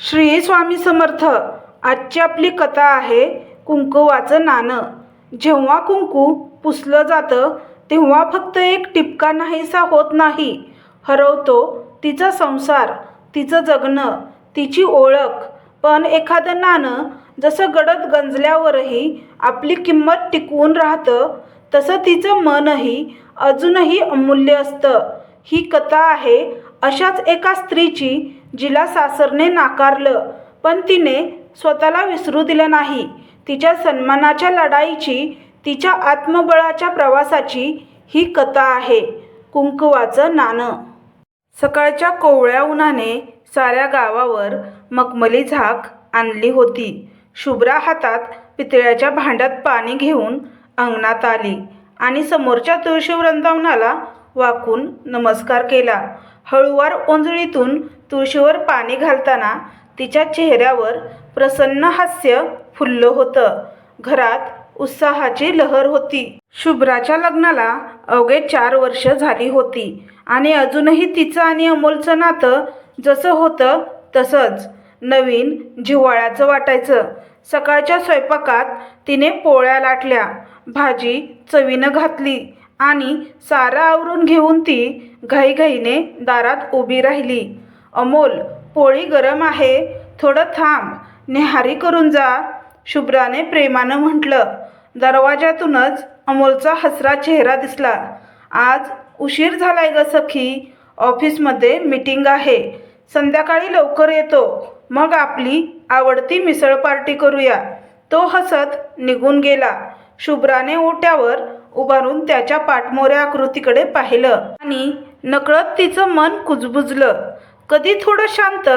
श्री स्वामी समर्थ आजची आपली कथा आहे कुंकुवाचं नाणं. जेव्हा कुंकू पुसलं जातं तेव्हा फक्त एक टिपका नाहीसा होत नाही. हरवतो तिचा संसार तिचं जगणं तिची ओळख. पण एखादं नाणं जसं गडद गंजल्यावरही आपली किंमत टिकवून राहतं तसं तिचं मनही अजूनही अमूल्य असतं. ही कथा आहे अशाच एका स्त्रीची जिला सासरने नाकारलं पण तिने स्वतःला विसरू दिलं नाही. तिच्या सन्मानाच्या लढाईची तिच्या आत्मबळाच्या प्रवासाची ही कथा आहे. कुंकवाचं नाणं. सकाळच्या कोवळ्या उन्हाने साऱ्या गावावर मखमली झाक आणली होती. शुभ्रा हातात पितळ्याच्या भांड्यात पाणी घेऊन अंगणात आली आणि समोरच्या तुळशी वृंदावनाला वाकून नमस्कार केला. हळुवार ओंजळीतून तुळशीवर पाणी घालताना तिच्या चेहऱ्यावर प्रसन्न हास्य फुललं होतं. घरात उत्साहाची लहर होती. शुभ्राच्या लग्नाला अवघे चार वर्ष झाली होती आणि अजूनही तिचं आणि अमोलचं नातं जसं होतं तसंच नवीन जिव्हाळ्याचं वाटायचं. सकाळच्या स्वयंपाकात तिने पोळ्या लाटल्या भाजी चवीनं घातली आणि सारं आवरून घेऊन ती घाईघाईने दारात उभी राहिली. अमोल पोळी गरम आहे. थोडं थांब. निहारी करून जा शुभ्राने प्रेमानं म्हटलं. दरवाजातूनच अमोलचा हसरा चेहरा दिसला. आज उशीर झालाय ग सखी. ऑफिसमध्ये मीटिंग आहे. संध्याकाळी लवकर येतो. मग आपली आवडती मिसळ पार्टी करूया. तो हसत निघून गेला. शुभ्राने ओट्यावर उभारून त्याच्या पाठमोऱ्या आकृतीकडे पाहिलं. आणि नकळत तिचं मन कुजबुजलं. कधी थोडं शांत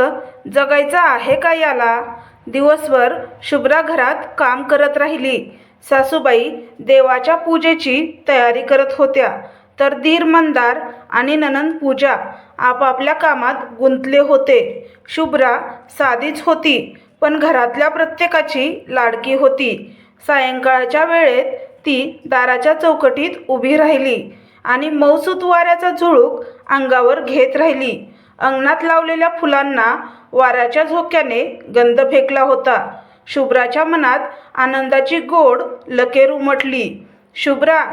जगायचं आहे का याला? दिवसभर शुभ्रा घरात काम करत राहिली. सासूबाई देवाच्या पूजेची तयारी करत होत्या. तर धीर मंदार आणि ननंद पूजा आपापल्या कामात गुंतले होते. शुभ्रा साधीच होती पण घरातल्या प्रत्येकाची लाडकी होती. सायंकाळच्या वेळेत ती दाराच्या चौकटीत उभी राहिली आणि मौसूत वाऱ्याचा झुळूक अंगावर घेत राहिली. अंगणात लावलेल्या फुलांना वाऱ्याच्या झोक्याने गंध फेकला होता. शुभ्राच्या मनात आनंदाची गोड लकेर उमटली. शुभ्रा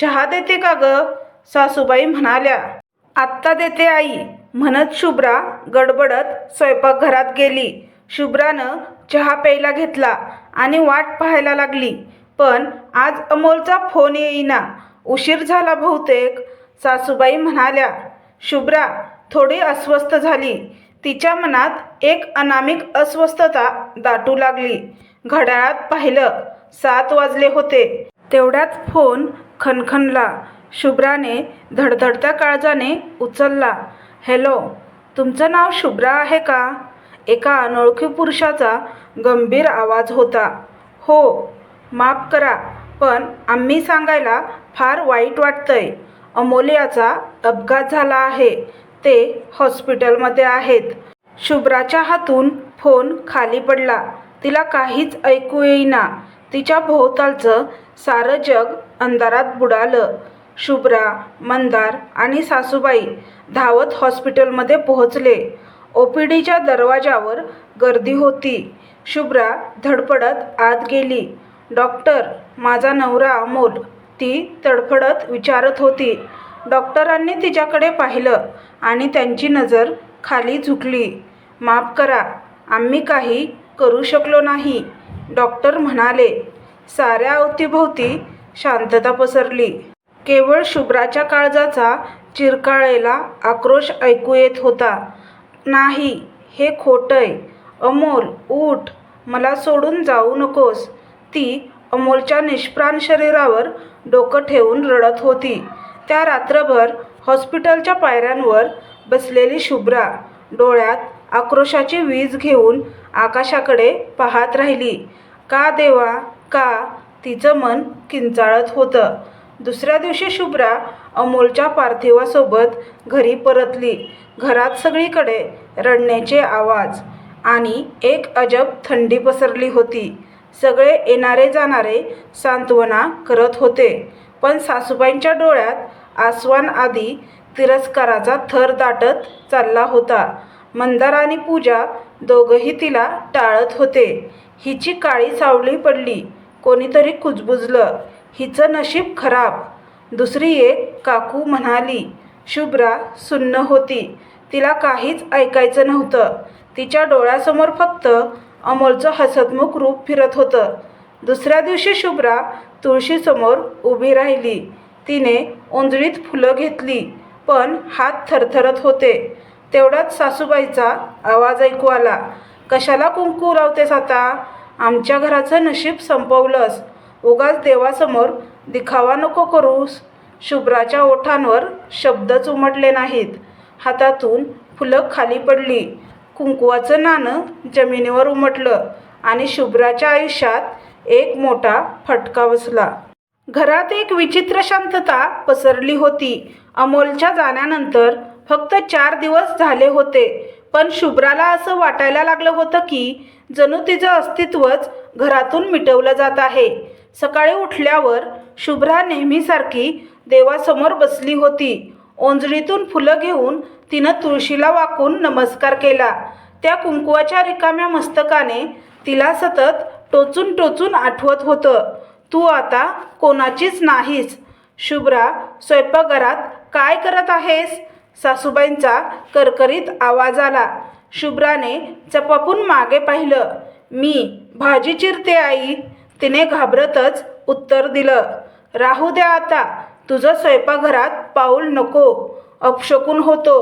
चहा देते का ग? सासूबाई म्हणाल्या. आत्ता देते आई म्हणत शुभ्रा गडबडत स्वयंपाकघरात गेली. शुभ्रानं चहा प्यायला घेतला आणि वाट पाहायला लागली. पण आज अमोलचा फोन येईना. उशीर झाला बहुतेक. सासूबाई म्हणाल्या शुभ्रा थोडी अस्वस्थ झाली. तिच्या मनात एक अनामिक अस्वस्थता दाटू लागली. घड्याळात पाहिलं सात वाजले होते. तेवढ्यात फोन खणखणला. शुभ्राने धडधडत्या काळजाने उचलला. हॅलो तुमचं नाव शुभ्रा आहे का? एका अनोळखी पुरुषाचा गंभीर आवाज होता. हो माफ करा पण आम्ही सांगायला फार वाईट वाटतंय. अमोलियाचा अपघात झाला आहे. ते हॉस्पिटलमध्ये आहेत. शुभ्राच्या हातून फोन खाली पडला. तिला काहीच ऐकू येईना. तिच्या भोवतालचं सारं जग अंधारात बुडालं. शुभ्रा मंदार आणि सासूबाई धावत हॉस्पिटलमध्ये पोहोचले. ओ पी डीच्या दरवाजावर गर्दी होती. शुभ्रा धडपडत आत गेली. डॉक्टर माझा नवरा अमोल ती तडफडत विचारत होती. डॉक्टरांनी तिच्याकडे पाहिलं आणि त्यांची नजर खाली झुकली. माफ करा आम्ही काही करू शकलो नाही डॉक्टर म्हणाले. साऱ्या अवतीभोवती शांतता पसरली. केवळ शुभ्राच्या काळजाचा चिरकाळेला आक्रोश ऐकू येत होता. नाही हे खोटंय. अमोल उठ मला सोडून जाऊ नकोस. ती अमोलच्या निष्प्राण शरीरावर डोकं ठेवून रडत होती. त्या रात्रभर हॉस्पिटलच्या पायऱ्यांवर बसलेली शुभ्रा डोळ्यात आक्रोशाची वीज घेऊन आकाशाकडे पाहत राहिली. का देवा का? तिचं मन किंचाळत होतं. दुसऱ्या दिवशी शुभ्रा अमोलच्या पार्थिवासोबत घरी परतली. घरात सगळीकडे रडण्याचे आवाज आणि एक अजब थंडी पसरली होती. सगळे येणारे जाणारे सांत्वना करत होते. पण सासूबाईंच्या डोळ्यात आसवान आधी तिरस्काराचा थर दाटत चालला होता. मंदार आणि पूजा दोघंही तिला टाळत होते. हिची काळी सावली पडली. कोणीतरी कुजबुजलं. हिचं नशीब खराब. दुसरी एक काकू म्हणाली शुभ्रा सुन्न होती. तिला काहीच ऐकायचं नव्हतं. तिच्या डोळ्यासमोर फक्त अमोलचं हसतमुख रूप फिरत होतं. दुसऱ्या दिवशी शुभ्रा तुळशीसमोर उभी राहिली. तिने ओंजळीत फुलं घेतली पण हात थरथरत होते. तेवढ्यात सासूबाईचा आवाज ऐकू आला. कशाला कुंकू लावतेस आता? आमच्या घराचं नशीब संपवलंस. उगाच देवासमोर दिखावा नको करूस. शुभ्राच्या ओठांवर शब्दच उमटले नाहीत. हातातून फुलं खाली पडली. कुंकवाचं नाणं जमिनीवर उमटलं आणि शुभ्राच्या आयुष्यात एक मोठा फटका बसला. घरात एक विचित्र शांतता पसरली होती. अमोलच्या जाण्यानंतर फक्त चार दिवस झाले होते पण शुभ्राला असं वाटायला लागलं होतं की जणू तिचं अस्तित्वच घरातून मिटवलं जात आहे. सकाळी उठल्यावर शुभ्रा नेहमीसारखी देवासमोर बसली होती. ओंजळीतून फुलं घेऊन तिनं तुळशीला वाकून नमस्कार केला. त्या कुंकुवाच्या रिकाम्या मस्तकाने तिला सतत टोचून टोचून आठवत होतं. तू आता कोणाचीच नाहीस. शुभ्रा स्वयंपाकघरात काय करत आहेस? सासूबाईंचा करकरीत आवाज आला. शुभ्राने चपापून मागे पाहिलं. मी भाजी चिरते आई. तिने घाबरतच उत्तर दिलं. राहू द्या आता. तुझं स्वयंपाकघरात पाऊल नको. अपशकून होतो.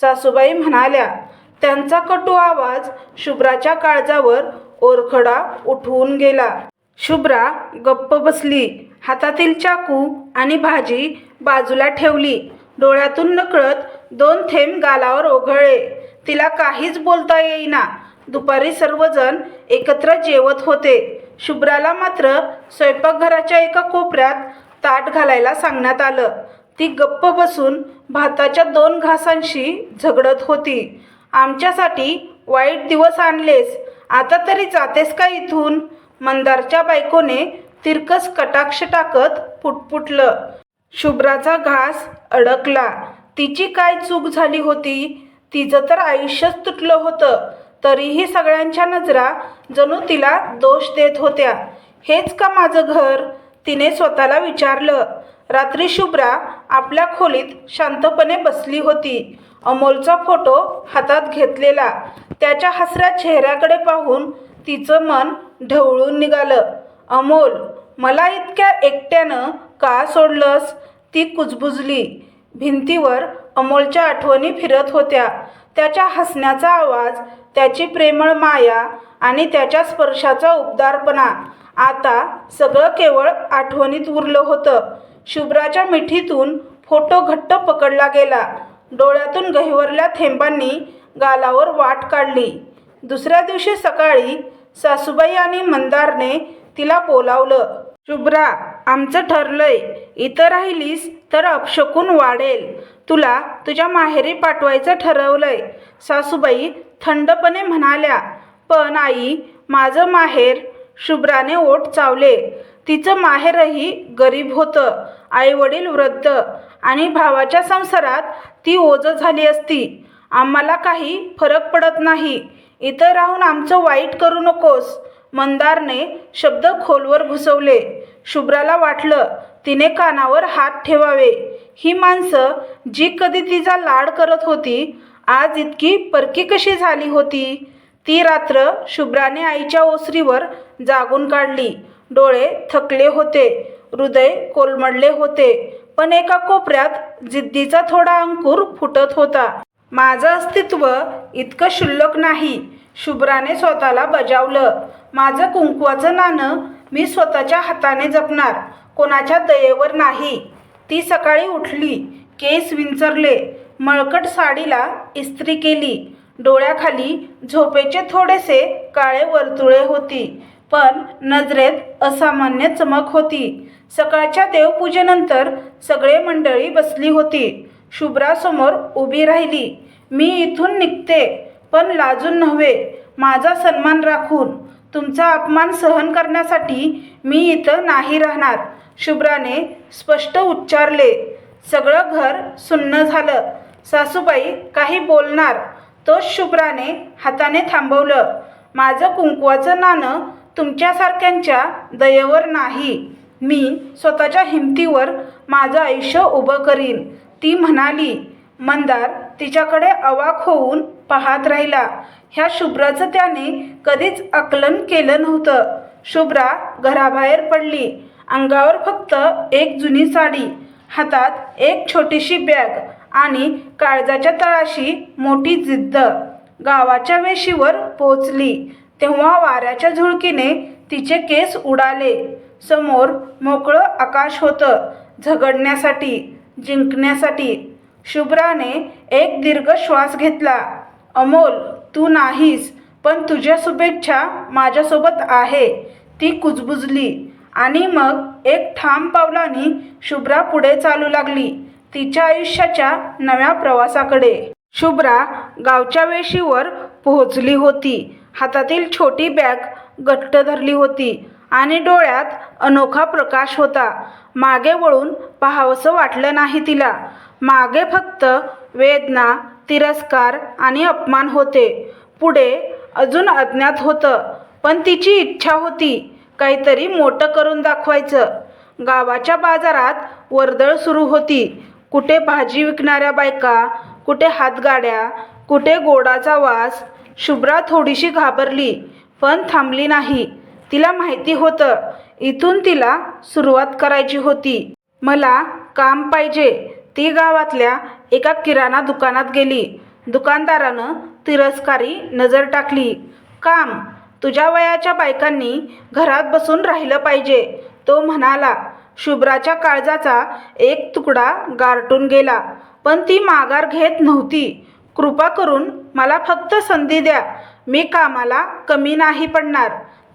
सासूबाई म्हणाल्या त्यांचा कटू आवाज शुभ्राच्या काळजावर ओरखडा उठवून गेला. शुभ्रा गप्प बसली हातातील चाकू आणि भाजी बाजूला ठेवली. डोळ्यातून नकळत दोन थेंब गालावर ओघळले. तिला काहीच बोलता येईना. दुपारी सर्वजण एकत्र जेवत होते. शुभ्राला मात्र स्वयंपाकघराच्या एका कोपऱ्यात ताट घालायला सांगण्यात आलं. ती गप्प बसून भाताच्या दोन घासांशी झगडत होती. आमच्यासाठी वाईट दिवस आणलेस आता तरी जातेस का इथून? मंदारच्या बायकोने तिरकस कटाक्ष टाकत पुटपुटलं. शुभ्राचा घास अडकला. तिची काय चूक झाली होती? तिचं तर आयुष्यच तुटलं होतं. तरीही सगळ्यांच्या नजरा जणू तिला दोष देत होत्या. हेच का माझं घर? तिने स्वतःला विचारलं. रात्री शुभ्रा आपल्या खोलीत शांतपणे बसली होती. अमोलचा फोटो हातात घेतलेला. त्याच्या हसऱ्या चेहऱ्याकडे पाहून तिचं मन ढवळून निघालं. अमोल मला इतक्या एकट्यानं का सोडलंस? ती कुजबुजली. भिंतीवर अमोलच्या आठवणी फिरत होत्या. त्याच्या हसण्याचा आवाज त्याची प्रेमळ माया आणि त्याच्या स्पर्शाचा उबदारपणा आता सगळं केवळ आठवणीत उरलं होतं. शुभ्राच्या मिठीतून फोटो घट्ट पकडला गेला. डोळ्यातून गहिवरल्या थेंबांनी गालावर वाट काढली. दुसऱ्या दिवशी सकाळी सासूबाई आणि मंदारने तिला बोलावलं शुभ्रा आमचं ठरलंय. इथं राहिलीस तर अपशकून वाढेल. तुला तुझ्या माहेरी पाठवायचं ठरवलंय. सासूबाई थंडपणे म्हणाल्या पण आई माझं माहेर शुभ्राने ओठ चावले. तिचं माहेरही गरीब होतं. आईवडील वृद्ध आणि भावाच्या संसारात ती ओझं झाली असती. आम्हाला काही फरक पडत नाही. इथं राहून आमचं वाईट करू नकोस मंदारने शब्द खोलवर घुसवले. शुभ्राला वाटलं तिने कानावर हात ठेवावे. ही माणसं जी कधी तिचा लाड करत होती आज इतकी परकी कशी झाली होती? ती रात्र शुभ्राने आईच्या ओसरीवर जागून काढली. डोळे थकले होते. हृदय कोलमडले होते. पण एका कोपऱ्यात जिद्दीचा थोडा अंकुर फुटत होता. माझं अस्तित्व इतकं क्षुल्लक नाही. शुभ्राने स्वतःला बजावलं. माझं कुंकवाचं नाणं मी स्वतःच्या हाताने जपणार. कोणाच्या दयेवर नाही. ती सकाळी उठली. केस विंचरले. मळकट साडीला इस्त्री केली. डोळ्याखाली झोपेचे थोडेसे काळे वर्तुळे होती. पण नजरेत असामान्य चमक होती. सकाळच्या देवपूजेनंतर सगळे मंडळी बसली होती. शुभ्रासमोर उभी राहिली. मी इथून निघते पण लाजून नव्हे. माझा सन्मान राखून. तुमचा अपमान सहन करण्यासाठी मी इथं नाही राहणार. शुभ्राने स्पष्ट उच्चारले. सगळं घर सुन्न झालं. सासूबाई काही बोलणार. तोच शुभ्राने हाताने थांबवलं. माझं कुंकवाचं नाणं तुमच्यासारख्यांच्या दयेवर नाही. मी स्वतःच्या हिमतीवर माझं आयुष्य उभं करीन. ती म्हणाली मंदार तिच्याकडे अवाक होऊन पाहत राहिला. ह्या शुभ्राचं त्याने कधीच आकलन केलं नव्हतं. शुभ्रा घराबाहेर पडली. अंगावर फक्त एक जुनी साडी हातात एक छोटीशी बॅग आणि काळजाच्या तळाशी मोठी जिद्द. गावाच्या वेशीवर पोहोचली तेव्हा वाऱ्याच्या झुळकीने तिचे केस उडाले. समोर मोकळं आकाश होतं झगडण्यासाठी जिंकण्यासाठी. शुभ्राने एक दीर्घ श्वास घेतला. अमोल तू नाहीस पण तुझ्या शुभेच्छा माझ्यासोबत आहे. ती कुजबुजली आणि मग एक ठाम पावलाने शुभ्रा पुढे चालू लागली तिच्या आयुष्याच्या नव्या प्रवासाकडे. शुभ्रा गावच्या वेशीवर पोहोचली होती. हातातील छोटी बॅग घट्ट धरली होती आणि डोळ्यात अनोखा प्रकाश होता. मागे वळून पाहावंसं वाटलं नाही तिला. मागे फक्त वेदना तिरस्कार आणि अपमान होते. पुढे अजून अज्ञात होतं पण तिची इच्छा होती काहीतरी मोठं करून दाखवायचं. गावाच्या बाजारात वर्दळ सुरू होती. कुठे भाजी विकणाऱ्या बायका कुठे हातगाड्या कुठे गोडाचा वास शुभ्रा थोडीशी घाबरली पण थांबली नाही. तिला माहिती होतं इथून तिला सुरुवात करायची होती. मला काम पाहिजे. ती गावातल्या एका किराणा दुकानात गेली. दुकानदारानं तिरस्कारी नजर टाकली. काम तुझ्या वयाच्या बायकांनी घरात बसून राहिलं पाहिजे तो म्हणाला. शुभ्राच्या काळजाचा एक तुकडा गारटून गेला पण ती माघार घेत नव्हती. कृपा करून मला फक्त संधी द्या. मी कामाला कमी नाही पडणार.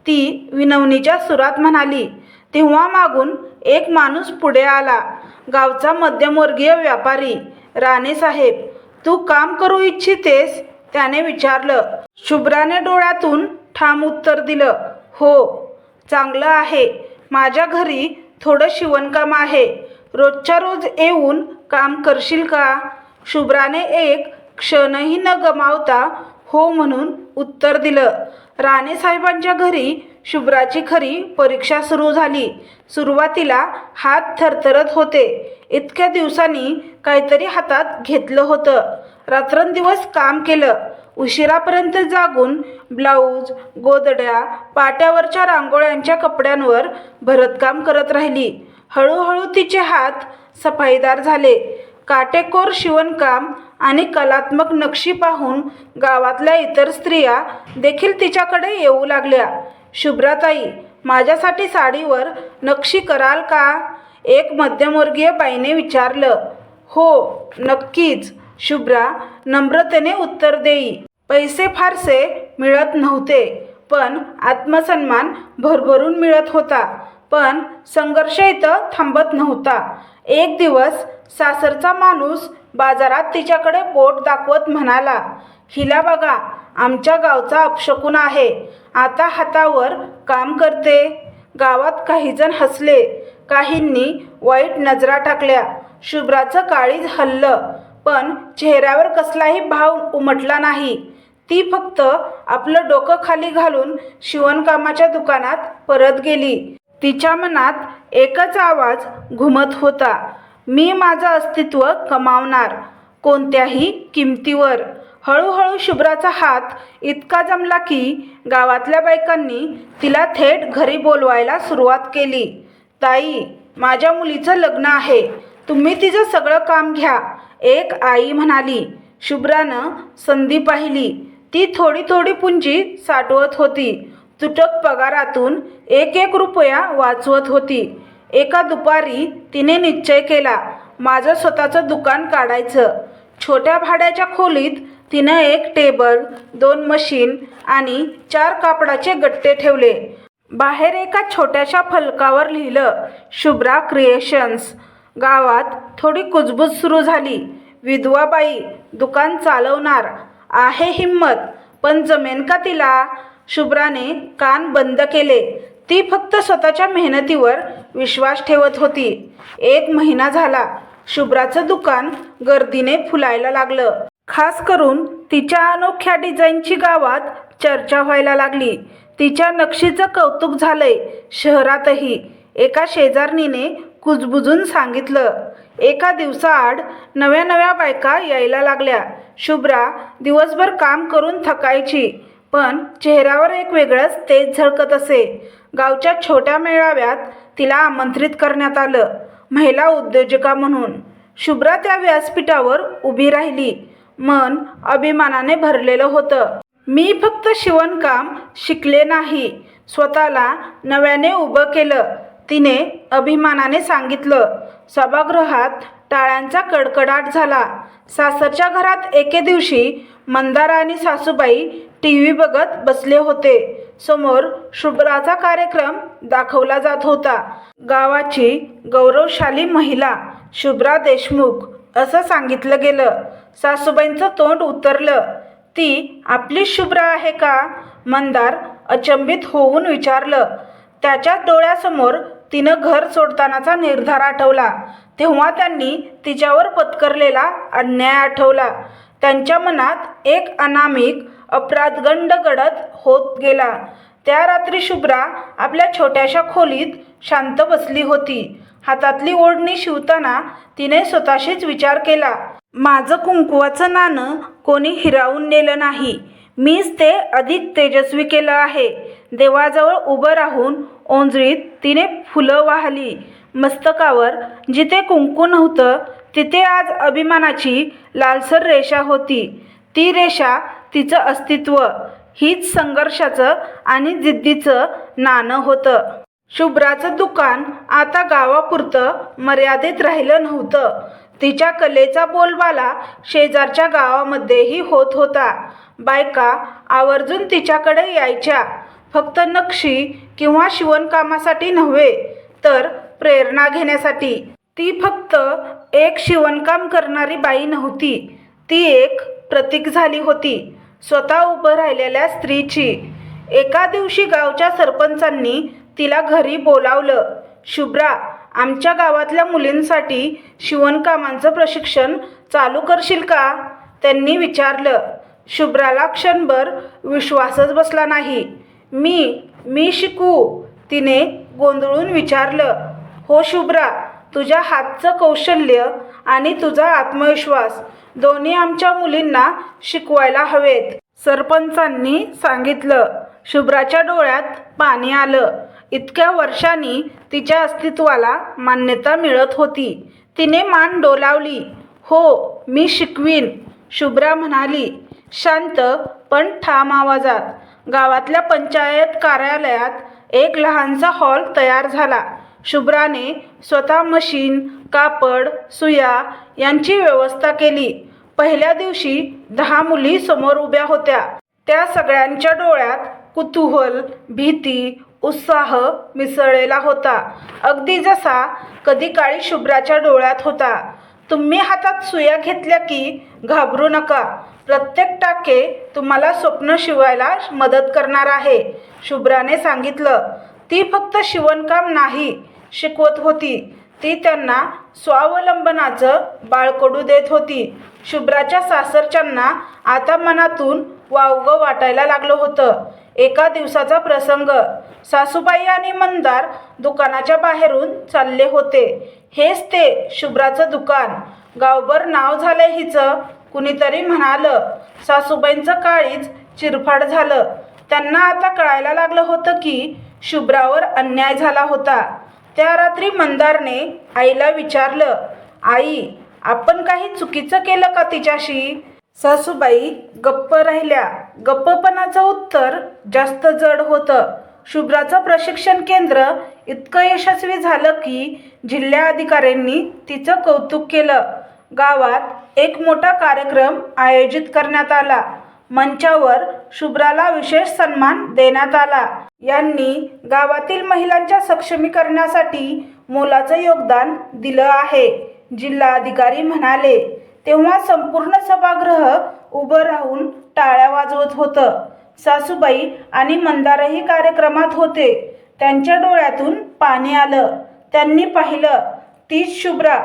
ती विनवणीच्या सुरात म्हणाली. तेव्हा मागून एक माणूस पुढे आला. गावचा मध्यमवर्गीय व्यापारी राणेसाहेब तू काम करू इच्छितेस? त्याने विचारलं. शुभ्राने डोळ्यातून ठाम उत्तर दिलं हो चांगलं आहे. माझ्या घरी थोडं शिवणकाम आहे. रोजच्या रोज येऊन काम करशील का? शुभ्राने एक क्षणही न गमावता हो म्हणून उत्तर दिलं. राणेसाहेबांच्या घरी शुभ्राची खरी परीक्षा सुरू झाली. सुरुवातीला हात थरथरत होते. इतक्या दिवसांनी काहीतरी हातात घेतलं होतं. रात्रंदिवस काम केलं. उशिरापर्यंत जागून ब्लाऊज गोदड्या पाट्यावरच्या रांगोळ्यांच्या कपड्यांवर भरतकाम करत राहिली. हळूहळू तिचे हात सफाईदार झाले. काटेकोर शिवणकाम आणि कलात्मक नक्षी पाहून गावातल्या इतर स्त्रिया देखील तिच्याकडे येऊ लागल्या. शुभ्राताई माझ्यासाठी साडीवर नक्षी कराल का? एक मध्यमवर्गीय बाईने विचारलं. हो नक्कीच. शुभ्रा नम्रतेने उत्तर देई. पैसे फारसे मिळत नव्हते पण आत्मसन्मान भरभरून मिळत होता. पण संघर्ष इथं थांबत नव्हता. एक दिवस सासरचा माणूस बाजारात तिच्याकडे बोट दाखवत म्हणाला हिला बघा आमच्या गावचा अपशकून आहे. आता हातावर काम करते. गावात काहीजण हसले. काहींनी वाईट नजरा टाकल्या. शुभ्राचं काळीज हल्लं. पण चेहऱ्यावर कसलाही भाव उमटला नाही. ती फक्त आपलं डोकं खाली घालून शिवणकामाच्या दुकानात परत गेली. तिच्या मनात एकच आवाज घुमत होता. मी माझं अस्तित्व कमावणार कोणत्याही किमतीवर. हळूहळू शुभ्राचा हात इतका जमला की गावातल्या बायकांनी तिला थेट घरी बोलवायला सुरुवात केली. ताई माझ्या मुलीचं लग्न आहे. तुम्ही तिचं सगळं काम घ्या एक आई म्हणाली. शुभ्रानं संधी पाहिली. ती थोडी थोडी पुंजी साठवत होती. तुटक पगारातून एक एक रुपया वाचवत होती. एका दुपारी तिने निश्चय केला माझं स्वतःचं दुकान काढायचं. छोट्या भाड्याच्या खोलीत तिनं एक टेबल दोन मशीन आणि चार कापडाचे गट्टे ठेवले. बाहेर एका छोट्याशा फलकावर लिहिलं शुभ्रा क्रिएशन्स. गावात थोडी कुजबूज सुरू झाली. विधवाबाई दुकान चालवणार. आहे हिंमत पण जमेन का तिला? शुभ्राने कान बंद केले. ती फक्त स्वतःच्या मेहनतीवर विश्वास ठेवत होती. एक महिना झाला. शुभ्राचं दुकान गर्दीने फुलायला लागलं. खास करून तिच्या अनोख्या डिझाईनची गावात चर्चा व्हायला लागली. तिच्या नक्षीचं कौतुक झालंय शहरातही. एका शेजारणीने कुजबुजून सांगितलं एका दिवसाआड नव्या नव्या बायका यायला लागल्या. शुभ्रा दिवसभर काम करून थकायची. पण चेहऱ्यावर एक वेगळंच तेज झळकत असे. गावच्या छोट्या मेळाव्यात तिला आमंत्रित करण्यात आलं. महिला उद्योजका म्हणून. शुभ्रा त्या व्यासपीठावर उभी राहिली. मन अभिमानाने भरलेलं होतं. मी फक्त शिवणकाम शिकले नाही. स्वतःला नव्याने उभं केलं. तिने अभिमानाने सांगितलं. सभागृहात टाळ्यांचा कडकडाट झाला. सासरच्या घरात एके दिवशी मंदारा आणि सासूबाई टी व्ही बघत बसले होते. समोर शुभ्राचा कार्यक्रम दाखवला जात होता. गावाची गौरवशाली महिला शुभ्रा देशमुख असं सांगितलं गेलं. सासूबाईंचं तोंड उतरलं. ती आपली शुभ्रा आहे का? मंदार अचंबित होऊन विचारलं. त्याच्या डोळ्यासमोर तिनं घर सोडतानाचा निर्धार आठवला. तेव्हा त्यांनी तिच्यावर पत्करलेला अन्याय आठवला. त्यांच्या मनात एक अनामिक अपराधगंड गडद होत गेला. त्या रात्री शुभ्रा आपल्या छोट्याशा खोलीत शांत बसली होती. हातातली ओढणी शिवताना तिने स्वतःशीच विचार केला. माझं कुंकुवाचं नाणं कोणी हिरावून नेलं नाही. मीच ते अधिक तेजस्वी केलं आहे. देवाजवळ उभं राहून ओंजळीत तिने फुलं वाहली. मस्तकावर जिथे कुंकू नव्हतं तिथे आज अभिमानाची लालसर रेषा होती. ती रेषा तिचं अस्तित्व हीच संघर्षाचं आणि जिद्दीचं नाणं होतं. शुभ्राचं दुकान आता गावापुरतं मर्यादित राहिलं नव्हतं. तिच्या कलेचा बोलबाला शेजारच्या गावामध्येही होत होता. बायका आवर्जून तिच्याकडे यायच्या. फक्त नक्षी किंवा शिवणकामासाठी नव्हे तर प्रेरणा घेण्यासाठी. ती फक्त एक शिवणकाम करणारी बाई नव्हती. ती एक प्रतीक झाली होती. स्वतः उभं राहिलेल्या स्त्रीची. एका दिवशी गावच्या सरपंचांनी तिला घरी बोलावलं शुभ्रा आमच्या गावातल्या मुलींसाठी शिवणकामांचं प्रशिक्षण चालू करशील का? त्यांनी विचारलं. शुभ्राला क्षणभर विश्वासच बसला नाही. मी मी शिकू. तिने गोंधळून विचारलं. हो शुभ्रा तुझ्या हातचं कौशल्य आणि तुझा आत्मविश्वास दोन्ही आमच्या मुलींना शिकवायला हवेत. सरपंचांनी सांगितलं शुभ्राच्या डोळ्यात पाणी आलं. इतक्या वर्षांनी तिच्या अस्तित्वाला मान्यता मिळत होती. तिने मान डोलावली. हो मी शिकवीन शुभ्रा म्हणाली. शांत पण ठाम आवाजात. गावातल्या पंचायत कार्यालयात एक लहानसा हॉल तयार झाला. शुभ्राने स्वतः मशीन कापड सुया यांची व्यवस्था केली. पहिल्या दिवशी दहा मुली समोर उभ्या होत्या. त्या सगळ्यांच्या डोळ्यात कुतूहल भीती उत्साह मिसळलेला होता. अगदी जसा कधी काळी शुभ्राच्या डोळ्यात होता. तुम्ही हातात सुया घेतल्या की घाबरू नका. प्रत्येक टाके तुम्हाला स्वप्न शिवायला मदत करणार आहे शुभ्राने सांगितलं. ती फक्त शिवणकाम नाही शिकवत होती. ती त्यांना स्वावलंबनाचं बाळकडू देत होती. शुभ्राच्या सासरच्यांना आता मनातून वावगं वाटायला लागलं होतं. एका दिवसाचा प्रसंग. सासूबाई आणि मंदार दुकानाच्या बाहेरून चालले होते. हेच ते शुभ्राचं दुकान. गावभर नाव झालं हिचं. कुणीतरी म्हणालं सासूबाईंचं काळीज चिरफाड झालं. त्यांना आता कळायला लागलं होतं की शुभ्रावर अन्याय झाला होता. त्या रात्री मंदारने आईला विचारलं आई आपण काही चुकीचं केलं का तिच्याशी? सासूबाई गप्प राहिल्या. गप्पपणाचं उत्तर जास्त जड होतं. शुभ्राचं प्रशिक्षण केंद्र इतकं यशस्वी झालं की जिल्हा अधिकाऱ्यांनी तिचं कौतुक केलं. गावात एक मोठा कार्यक्रम आयोजित करण्यात आला. मंचावर शुभ्राला विशेष सन्मान देण्यात आला. यांनी गावातील महिलांच्या सक्षमीकरणासाठी मोलाचं योगदान दिलं आहे. जिल्हाधिकारी म्हणाले तेव्हा संपूर्ण सभागृह उभं राहून टाळ्या वाजवत होतं. सासूबाई आणि मंदारही कार्यक्रमात होते. त्यांच्या डोळ्यातून पाणी आलं. त्यांनी पाहिलं तीच शुभ्रा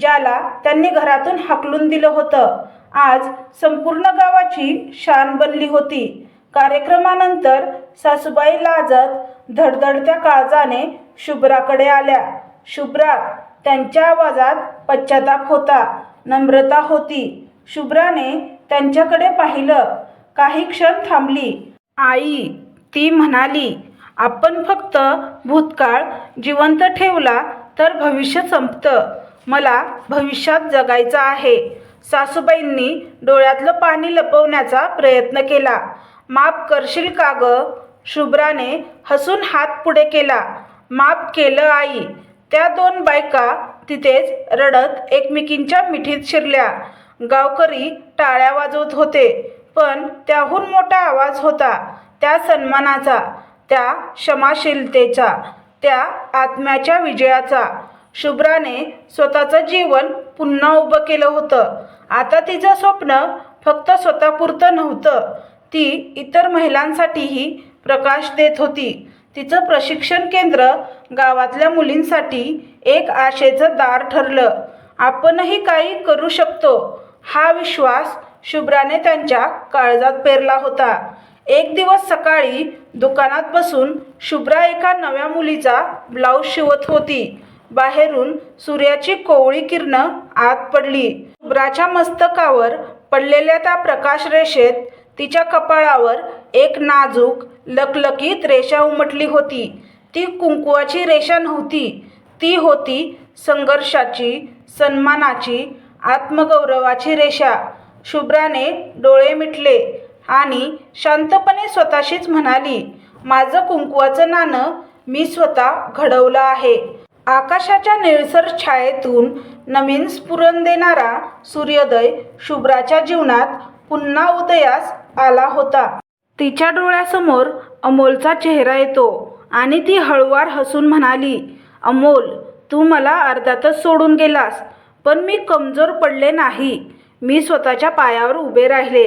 ज्याला त्यांनी घरातून हाकलून दिलं होतं. आज संपूर्ण गावाची शान बनली होती. कार्यक्रमानंतर सासूबाई लाजत धडधडत्या काळजाने शुभ्राकडे आल्या. शुभ्रा त्यांच्या आवाजात पश्चाताप होता नम्रता होती. शुभ्राने त्यांच्याकडे पाहिलं काही क्षण थांबली. आई ती म्हणाली आपण फक्त भूतकाळ जिवंत ठेवला तर भविष्य संपतं. मला भविष्यात जगायचं आहे. सासूबाईंनी डोळ्यातलं पाणी लपवण्याचा प्रयत्न केला. माफ करशील का ग? शुभ्राने हसून हात पुढे केला. माफ केलं आई. त्या दोन बायका तिथेच रडत एकमेकींच्या मिठीत शिरल्या. गावकरी टाळ्या वाजवत होते पण त्याहून मोठा आवाज होता त्या सन्मानाचा त्या क्षमाशीलतेचा त्या आत्म्याच्या विजयाचा. शुभ्राने स्वतःचं जीवन पुन्हा उभं केलं होतं. आता तिचं स्वप्न फक्त स्वतःपुरतं नव्हतं. ती इतर महिलांसाठीही प्रकाश देत होती. तिचं प्रशिक्षण केंद्र गावातल्या मुलींसाठी एक आशेचं दार ठरलं. आपणही काही करू शकतो हा विश्वास शुभ्राने त्यांच्या काळजात पेरला होता. एक दिवस सकाळी दुकानात बसून शुभ्रा एका नव्या मुलीचा ब्लाऊज शिवत होती. बाहेरून सूर्याची कोवळी किरणं आत पडली. शुभ्राच्या मस्तकावर पडलेल्या त्या प्रकाश रेषेत तिच्या कपाळावर एक नाजूक लकलकीत रेषा उमटली होती. ती कुंकुवाची रेषा नव्हती. ती होती संघर्षाची सन्मानाची आत्मगौरवाची रेषा. शुभ्राने डोळे मिटले आणि शांतपणे स्वतःशीच म्हणाली माझं कुंकुवाचं नाणं मी स्वतः घडवलं आहे. आकाशाच्या निळसर छायेतून नवीन स्फुरण देणारा सूर्योदय शुभ्राच्या जीवनात पुन्हा उदयास आला होता. तिच्या डोळ्यासमोर अमोलचा चेहरा येतो आणि ती हळुवार हसून म्हणाली अमोल तू मला अर्ध्यातच सोडून गेलास पण मी कमजोर पडले नाही. मी स्वतःच्या पायावर उभे राहिले.